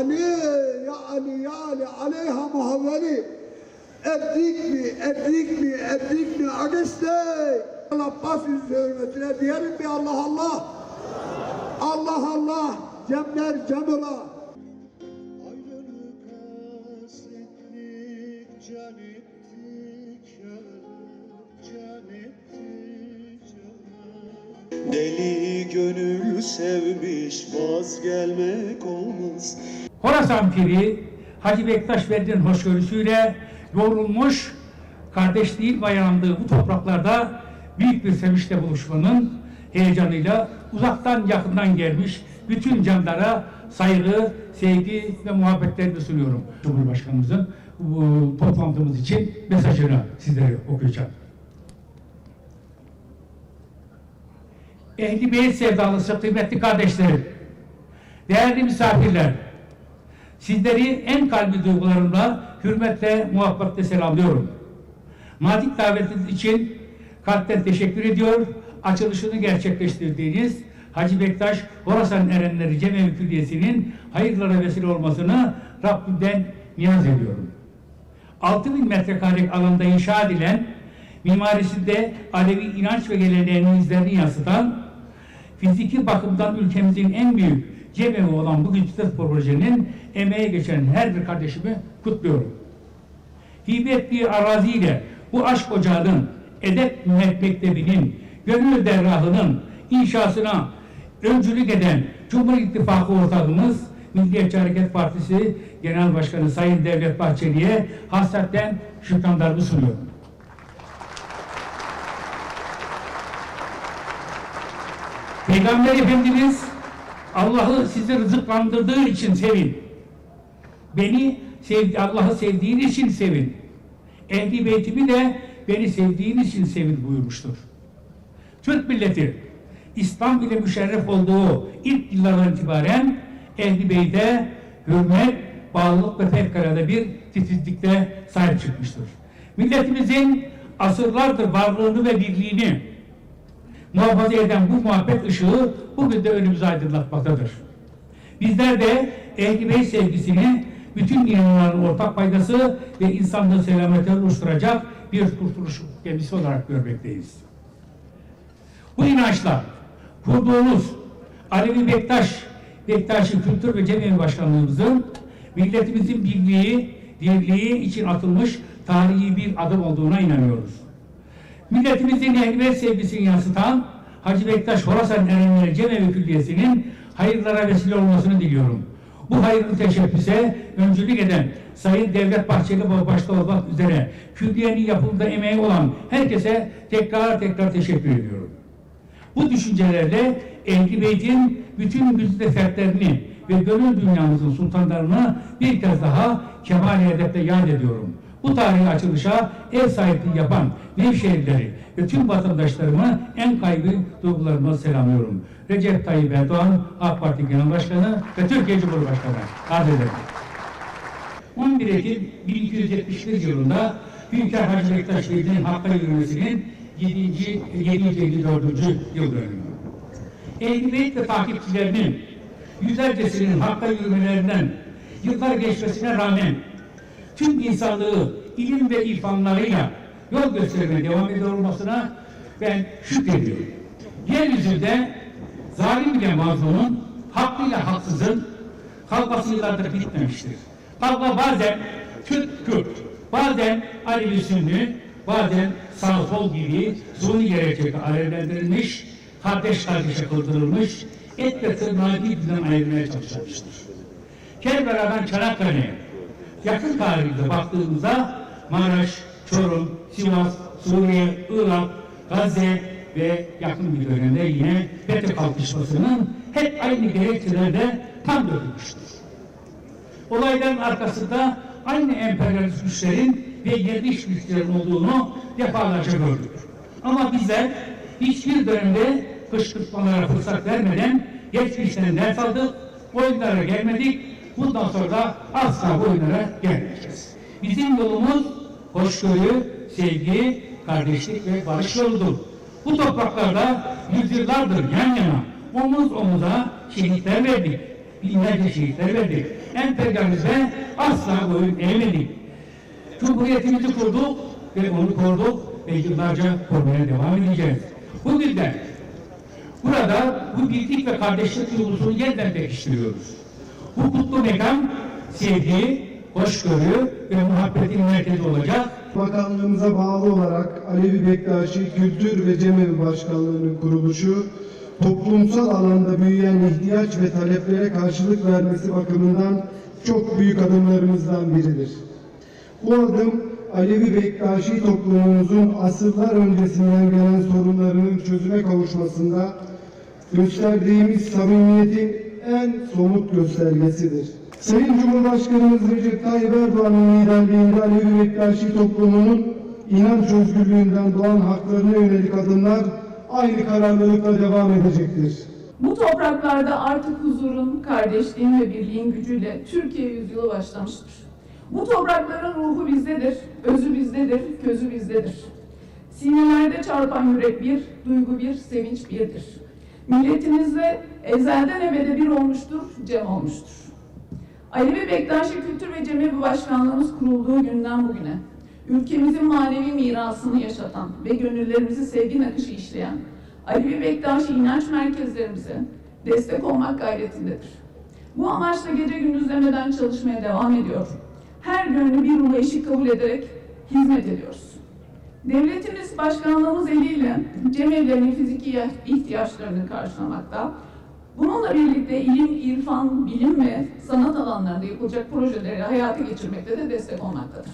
Ali, ya Ali, ya Ali, aleyha muhavveli. Edrikni, edrikni, edrikni, ageste. Allah bas yüzü hürmetine diyelim bir Allah Allah. Allah Allah, cemler cemola. Ayrılık hasretlik can ettik can ettik can Deli gönül sevmiş vaz gelmek olmaz Horasan Piri Hacı Bektaş Veli'nin hoşgörüsüyle yoğrulmuş kardeşliğin bayandığı bu topraklarda büyük bir sevinçle buluşmanın heyecanıyla uzaktan yakından gelmiş bütün canlara saygı, sevgi ve muhabbetlerimi sunuyorum. Cumhurbaşkanımızın bu toplantımız için mesajını sizlere okuyacağım. Ehli Beyt sevdalısı kıymetli kardeşlerim, değerli misafirler, sizleri en kalbi duygularımla, hürmetle, muhabbetle selamlıyorum. Nazik davetiniz için kalpten teşekkür ediyor. Açılışını gerçekleştirdiğiniz Hacı Bektaş Horasan Erenleri Cemevi Külliyesi'nin hayırlara vesile olmasını Rabbimden niyaz ediyorum. 6000 metrekarelik alanda inşa edilen mimarisinde Alevi inanç ve geleneğinin izlerini yansıtan fiziki bakımdan ülkemizin en büyük cemevi olan bu güçlü projenin emeğe geçen her bir kardeşimi kutluyorum. Hibe ettiği araziyle bu aşk ocağının, edep mektebinin, gönül dergahının inşasına öncülük eden Cumhur İttifakı ortağımız Milliyetçi Hareket Partisi Genel Başkanı Sayın Devlet Bahçeli'ye hasretten şükranlarımı sunuyorum. Peygamber Efendimiz Allah'ı sizi rızıklandırdığı için sevin. Beni sevdi, Allah'ı sevdiğin için sevin. Ehli beytimi de beni sevdiğin için sevin buyurmuştur. Türk milleti İslam ile müşerref olduğu ilk yıllardan itibaren Ehli Beyt'e hürmet, bağlılık ve fevkalade bir titizlikle sahip çıkmıştır. Milletimizin asırlardır varlığını ve birliğini muhafaza eden bu muhabbet ışığı bugün de önümüzü aydınlatmaktadır. Bizler de Ehl-i sevgisini bütün inananların ortak faydası ve insanlığı selamete oluşturacak bir kurtuluş gemisi olarak görmekteyiz. Bu inançla kurduğumuz Alevi Bektaş, Bektaşi Kültür ve Cemiyeti Başkanlığımızın milletimizin birliği, dirliği için atılmış tarihi bir adım olduğuna inanıyoruz. Milletimizin ehlimet sevgisini yansıtan Hacı Bektaş Horasan Erenleri Cemevi Külliyesi'nin hayırlara vesile olmasını diliyorum. Bu hayırlı teşebbüse öncülük eden Sayın Devlet Bahçeli başta olmak üzere külliyenin yapımında emeği olan herkese tekrar tekrar teşekkür ediyorum. Bu düşüncelerle Ehli Beyt'in bütün güzide fertlerini ve gönül dünyamızın sultanlarını bir kez daha kemal edepte yad ediyorum. Bu tarihi açılışa ev sahipliği yapan Nevşehirleri ve tüm vatandaşlarımı en kaygı duygularımla selamlıyorum. Recep Tayyip Erdoğan, AK Parti Genel Başkanı ve Türkiye Cumhurbaşkanı. Arz ederim. 11 Ekim 1271 yılında Hünkar Hacı Bektaş Bey'in Hakk'a yürümesinin 7. 754. yıl dönümü. Ehl-i Beyt ve takipçilerinin yüzlercesinin Hakk'a yürümelerinden yıllar geçmesine rağmen tüm insanlığı ilim ve irfanlarıyla yol göstermeye devam ediyor olmasına ben şükrediyorum. Yeryüzünde zalim ile mazlumun, hakkıyla haksızın kavgası yıllardır bitmemiştir. Kavga bazen Türk Kürt, bazen Alevi Sünni, bazen sağ sol gibi suni gerekçeyle alevlendirilmiş, kardeş kardeşe kıldırılmış, et ve tırnağı birbirinden ayırmaya çalışılmıştır. Kerbela'dan Çanakkale'ye yakın tarihte baktığımızda Maraş, Çorum, Sivas, Suriye, Irak, Gazze ve yakın bir dönemde yine FETÖ kalkışmasının hep aynı gerekçelerde tam dökülmüştür. Olayların arkasında aynı emperyalist güçlerin ve yerli iş güçlerin olduğunu defalarca gördük. Ama bizler hiçbir dönemde kışkırtmalara fırsat vermeden geçmişten ders aldık, oyunlara gelmedik, bundan sonra asla bu oyunlara gelmeyeceğiz. Bizim yolumuz hoşgörü, sevgi, kardeşlik ve barış yoludur. Bu topraklarda yüzyıllardır yan yana, omuz omuza şehitler verdik. binlerce şehitler verdik. Emperyalizme asla boyun eğmedik. Cumhuriyetimizi kurduk ve onu koruduk ve yıllarca korumaya devam edeceğiz. Bugün de burada bu birlik ve kardeşlik duygusunu yeniden pekiştiriyoruz. Bu kutlu mekan sevgi, hoşgörü ve muhabbetin merkezi olacak. Bakanlığımıza bağlı olarak Alevi Bektaşi Kültür ve Cemevi Başkanlığı'nın kuruluşu, toplumsal alanda büyüyen ihtiyaç ve taleplere karşılık vermesi bakımından çok büyük adımlarımızdan biridir. Bu adım Alevi Bektaşi toplumumuzun asırlar öncesinden gelen sorunlarının çözüme kavuşmasında gösterdiğimiz samimiyetin en somut göstergesidir. Sayın Cumhurbaşkanımız Recep Tayyip Erdoğan'ın liderliğinde Alevi Bektaşi toplumunun inanç özgürlüğünden doğan haklarına yönelik adımlar aynı kararlılıkla devam edecektir. Bu topraklarda artık huzurun, kardeşliğin ve birliğin gücüyle Türkiye yüzyılı başlamıştır. Bu toprakların ruhu bizdedir, özü bizdedir, közü bizdedir. Sinelerde çarpan yürek bir, duygu bir, sevinç birdir. Milletimizle ezelden ebede bir olmuştur, cem olmuştur. Alevi Bektaşi Kültür ve Cemevi Başkanlığımız kurulduğu günden bugüne ülkemizin manevi mirasını yaşatan ve gönüllerimizi sevgi nakışı işleyen Alevi Bektaşi inanç merkezlerimize destek olmak gayretindedir. Bu amaçla gece gündüz demeden çalışmaya devam ediyor. Her gönlü bir ruha eşit kabul ederek hizmet ediyoruz. Devletimiz başkanlığımız eliyle cemevlerinin fiziki ihtiyaçlarını karşılamakta. Bununla birlikte ilim, irfan, bilim ve sanat alanlarında yapılacak projeleri hayata geçirmekte de destek olmaktadır.